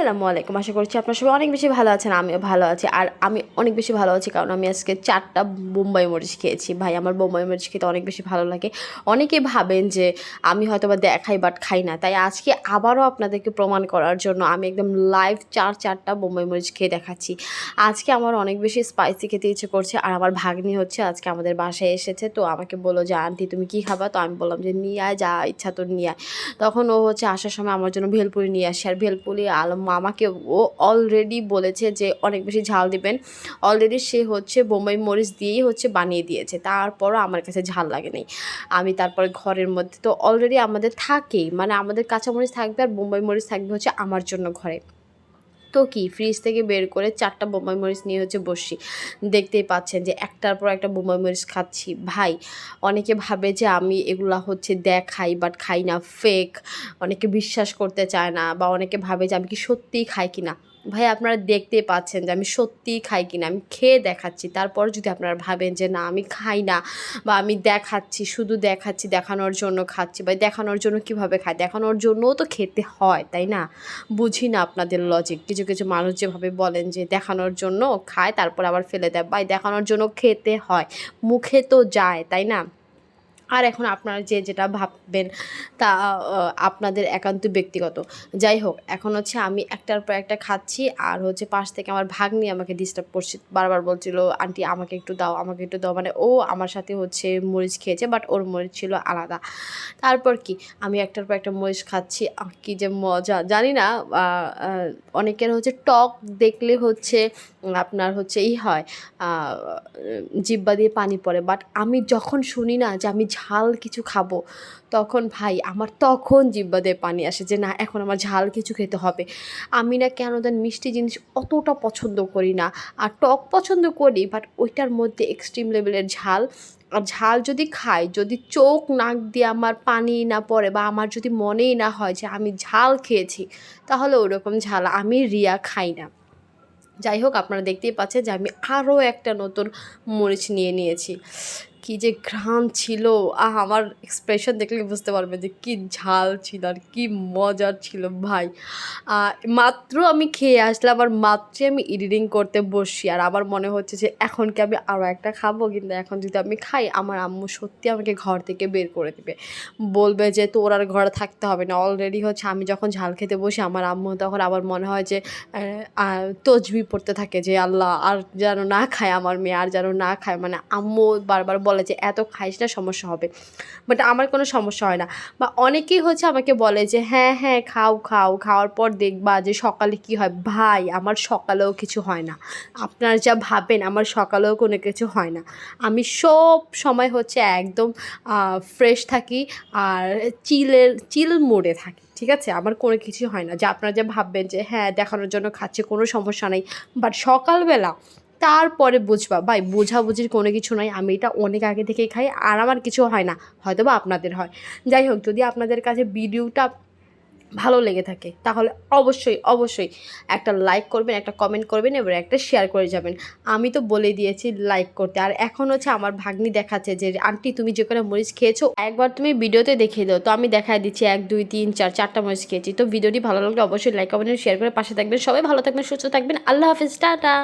আসসালামু আলাইকুম। আশা করছি আপনার সবাই অনেক বেশি ভালো আছেন, আমিও ভালো আছি। আর আমি অনেক বেশি ভালো আছি কারণ আমি আজকে চারটা বোম্বাই মরিচ খেয়েছি। ভাই, আমার বোম্বাই মরিচ খেতে অনেক বেশি ভালো লাগে। অনেকে ভাবেন যে আমি হয়তো বা দেখাই বাট খাই না। তাই আজকে আবারও আপনাদেরকে প্রমাণ করার জন্য আমি একদম লাইভ চার চারটা বোম্বাই মরিচ খেয়ে দেখাচ্ছি। আজকে আমার অনেক বেশি স্পাইসি খেতে ইচ্ছে করছে আর আমার ভাগ্নি হচ্ছে আজকে আমাদের বাসায় এসেছে। তো আমাকে বলল যে, আন্টি, তুমি কী খাবা? তো আমি বললাম যে, নিয়ে আয়, যা ইচ্ছা তো নিয়ে আয়। তখন ও হচ্ছে আসার সময় আমার জন্য ভেলপুরি নিয়ে আসে। আর ভেলপুরি, আলম আমাকে ও অলরেডি বলেছে যে অনেক বেশি ঝাল দিবেন। অলরেডি সে হচ্ছে বোম্বাই মরিচ দিয়েই হচ্ছে বানিয়ে দিয়েছে। তারপরও আমার কাছে ঝাল লাগে নেই আমি তারপরে ঘরের মধ্যে, তো অলরেডি আমাদের থাকেই। মানে আমাদের কাঁচামরিচ থাকবে আর বোম্বাই মরিচ থাকবে হচ্ছে আমার জন্য ঘরে। তো কি ফ্রিজ থেকে বের করে চারটা বোম্বাই মরিচ নিয়ে হচ্ছে বসি দেখতেই পাচ্ছেন যে একটার পর একটা বোম্বাই মরিচ খাচ্ছি। ভাই, অনেকে ভাবে যে আমি এগুলা হচ্ছে দেখাই বাট খাই না ফেক অনেকে বিশ্বাস করতে চায় না বা অনেকে ভাবে যে আমি কি সত্যিই খাই কি না ভাই, আপনারা দেখতেই পাচ্ছেন যে আমি সত্যিই খাই কিনা, আমি খেয়ে দেখাচ্ছি। তারপর যদি আপনারা ভাবেন যে না, আমি খাই না বা আমি দেখাচ্ছি, শুধু দেখাচ্ছি, দেখানোর জন্য খাচ্ছি বা দেখানোর জন্য কীভাবে খাই দেখানোর জন্যও তো খেতে হয়, তাই না? বুঝি না আপনাদের লজিক কিছু কিছু মানুষ যেভাবে বলেন যে দেখানোর জন্য খায়, তারপর আবার ফেলে দেয়, ভাই, দেখানোর জন্য খেতে হয়। মুখে তো যায়, তাই না? আর এখন আপনারা যে যেটা ভাববেন তা আপনাদের একান্ত ব্যক্তিগত। যাই হোক, এখন হচ্ছে আমি একটার পর একটা খাচ্ছি আর হচ্ছে পাশ থেকে আমার ভাগ্নি আমাকে ডিস্টার্ব করছে। বারবার বলছিল, আন্টি, আমাকে একটু দাও, আমাকে একটু দাও। মানে ও আমার সাথে হচ্ছে মরিচ খেয়েছে বাট ওর মরিচ ছিল আলাদা। তারপর কি? আমি একটার পর একটা মরিচ খাচ্ছি। কি যে মজা! জানি না অনেকের হচ্ছে টক দেখলে হচ্ছে আপনার হচ্ছে এই হয় জিব্বা দিয়ে পানি পড়ে। বাট আমি যখন শুনি না যে আমি ঝাল কিছু খাব। তখন ভাই আমার তখন জিব্বা দিয়ে পানি আসে যে, না, এখন আমার ঝাল কিছু খেতে হবে। আমি না কেন দেন মিষ্টি জিনিস অতটা পছন্দ করি না। আর টক পছন্দ করি বাট ওইটার মধ্যে এক্সট্রিম লেভেলের ঝাল। আর ঝাল যদি খাই, যদি চোখ নাক দিয়ে আমার পানি না পড়ে বা আমার যদি মনেই না হয় যে, আমি ঝাল খেয়েছি, তাহলে ওরকম ঝাল আমি রিয়া খাই না। যাই হোক, আপনারা দেখতেই পাচ্ছেন যে, আমি আরও একটা নতুন মরিচ নিয়ে নিয়েছি। কি যে ঘ্রাণ ছিল। আহ, আমার এক্সপ্রেশন দেখলে বুঝতে পারবে যে কি ঝাল ছিল আর কি মজার ছিল ভাই। মাত্র আমি খেয়ে আসলাম আর মাত্রই আমি এডিটিং করতে বসি আর আমার মনে হচ্ছে যে এখন কি আমি আরও একটা খাব? কিন্তু এখন যদি আমি খাই, আমার আম্মু সত্যি আমাকে ঘর থেকে বের করে দেবে। বলবে যে তোর আর ঘরে থাকতে হবে না। অলরেডি হচ্ছে আমি যখন ঝাল খেতে বসি, আমার আম্মু তখন আবার মনে হয় যে তজবি পড়তে থাকে যে, আল্লাহ, আর যেন না খায় আমার মেয়ে, আর যেন না খায়। মানে আম্মু বারবার বলে যে, এত খাইস না, সমস্যা হবে। বাট আমার কোনো সমস্যা হয় না। বা অনেকেই হচ্ছে আমাকে বলে যে হ্যাঁ হ্যাঁ খাও খাও, খাওয়ার পর দেখবা যে সকালে কি হয়। ভাই, আমার সকালেও কিছু হয় না। আপনারা যা ভাবেন, আমার সকালেও কোনো কিছু হয় না। আমি সব সময় হচ্ছে একদম ফ্রেশ থাকি আর চিলের, চিল মোডে থাকি, ঠিক আছে? আমার কোনো কিছু হয় না। যে আপনারা যে ভাববেন যে হ্যাঁ দেখানোর জন্য খাচ্ছে, কোনো সমস্যা নেই। বাট সকালবেলা তারপরে বুঝবা, ভাই বোঝাবুঝির কোনো কিছু নাই, আমি এটা অনেক আগে থেকেই খাই, আর আমার কিছু হয় না হয়তো বা আপনাদের হয়। যাই হোক, যদি আপনাদের কাছে ভিডিওটা ভালো লেগে থাকে, তাহলে অবশ্যই অবশ্যই একটা লাইক করবেন, একটা কমেন্ট করবেন, এবার একটা শেয়ার করে যাবেন। আমি তো বলে দিয়েছি লাইক করতে। আর এখন হচ্ছে আমার ভাগ্নি দেখাচ্ছে যে, আন্টি, তুমি যে কোনো মরিচ খেয়েছো, একবার তুমি ভিডিওতে দেখিয়ে দাও। তো আমি দেখায় দিচ্ছি, এক, দুই, তিন, চার, চারটা মরিচ খেয়েছি। তো ভিডিওটি ভালো লাগলে অবশ্যই লাইক কমেন্ট শেয়ার করে পাশে থাকবেন। সবাই ভালো থাকবেন, সুস্থ থাকবেন। আল্লাহ হাফিজ, টাটা।